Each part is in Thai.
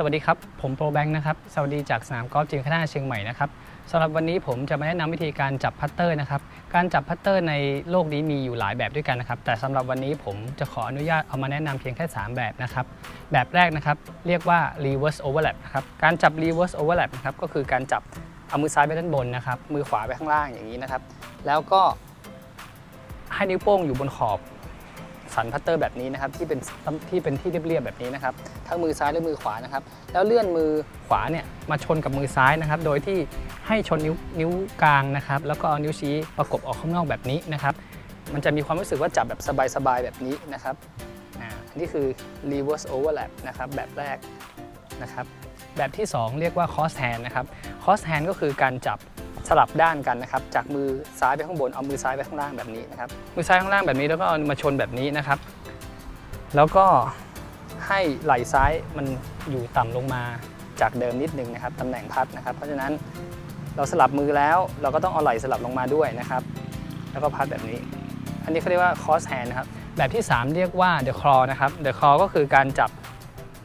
สวัสดีครับ ผมโปรแบงค์นะครับ สวัสดีจากสนามกอล์ฟจิมคณะเชียงใหม่นะครับสำหรับวันนี้ผมจะมาแนะนำวิธีการจับพัตเตอร์นะครับ การจับพัตเตอร์ในโลกนี้มีอยู่หลายแบบด้วยกันนะครับ แต่สำหรับวันนี้ผมจะขออนุญาตเอามาแนะนำเพียงแค่ 3 แบบนะครับ แบบแรกนะครับ เรียกว่า reverse overlap นะครับ การจับ reverse overlap นะครับ ก็คือการจับเอามือซ้ายไปด้านบนนะครับ มือขวาไปข้างล่างอย่างนี้นะครับ แล้วก็ให้นิ้วโป้งอยู่บนขอบ สันพัตเตอร์แบบนี้นะครับที่เป็นที่เป็นที่เรียบๆแบบนี้นะครับทั้งมือซ้ายและมือขวานะครับ แล้วเลื่อนมือขวาเนี่ยมาชนกับมือซ้ายนะครับ โดยที่ให้ชนนิ้วนิ้วกลางนะครับ แล้วก็เอานิ้วชี้ประกบออกข้างนอกแบบนี้นะครับ มันจะมีความรู้สึกว่าจับแบบสบายๆแบบนี้นะครับอันนี้คือ reverse overlap นะครับแบบแรกนะครับ แบบที่ 2 เรียกว่า cross hand นะครับ cross hand ก็คือการจับ สลับด้านกันนะครับ จากมือซ้ายไปข้างบนเอามือซ้ายไปข้างล่างแบบนี้นะครับมือซ้ายข้างล่างแบบนี้แล้วก็เอามาชนแบบนี้นะครับ แล้วก็ให้ไหล่ซ้ายมันอยู่ต่ำลงมาจากเดิมนิดนึงนะครับตำแหน่งพัดนะครับ เพราะฉะนั้นเราสลับมือแล้วเราก็ต้องเอาไหล่สลับลงมาด้วยนะครับ แล้วก็พัดแบบนี้ อันนี้เขาเรียกว่า cross hand นะครับแบบที่ 3 เรียกว่า the claw นะครับ the claw ก็คือการจับ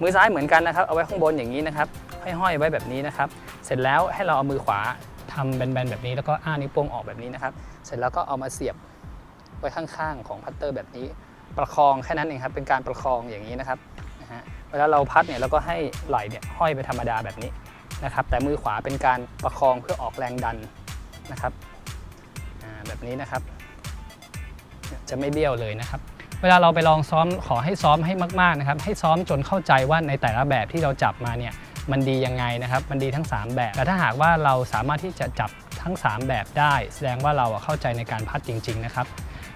มือซ้ายเหมือนกันนะครับ เอาไว้ข้างบนอย่างนี้นะครับห้อยๆไว้แบบนี้นะครับ เสร็จแล้วให้เราเอามือขวา ทำแบนๆแบบนี้แล้วก็อ้านิ้วโป้งออกแบบนี้นะครับ เสร็จแล้วก็เอามาเสียบไว้ข้างๆ ของพัตเตอร์แบบนี้ ประคองแค่นั้นเองครับเป็นการประคองอย่างนี้นะครับนะฮะเวลาเราพัดเนี่ยเราก็ให้ไหล่เนี่ยห้อยไปธรรมดาแบบนี้นะครับ แต่มือขวาเป็นการประคองเพื่อออกแรงดันนะครับแบบนี้นะครับ จะไม่เบี้ยวเลยนะครับ เวลาเราไปลองซ้อมขอให้ซ้อมให้มากๆนะครับ ให้ซ้อมจนเข้าใจว่าในแต่ละแบบที่เราจับมาเนี่ย มันดียังไงนะครับ มันดีทั้ง 3 แบบ แต่ถ้าหากว่าเราสามารถที่จะจับทั้ง 3 แบบได้ แสดงว่าเราเข้าใจในการพัดจริง ๆ นะครับ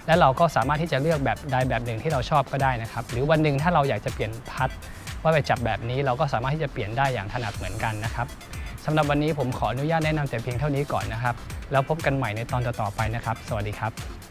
และเราก็สามารถที่จะเลือกแบบใดแบบหนึ่งที่เราชอบก็ได้นะครับ หรือวันหนึ่งถ้าเราอยากจะเปลี่ยนพัดว่าไปจับแบบนี้เราก็สามารถที่จะเปลี่ยนได้อย่างถนัดเหมือนกันนะครับสำหรับวันนี้ผมขออนุญาตแนะนำแต่เพียงเท่านี้ก่อนนะครับ แล้วพบกันใหม่ในตอนต่อๆไปนะครับ สวัสดีครับ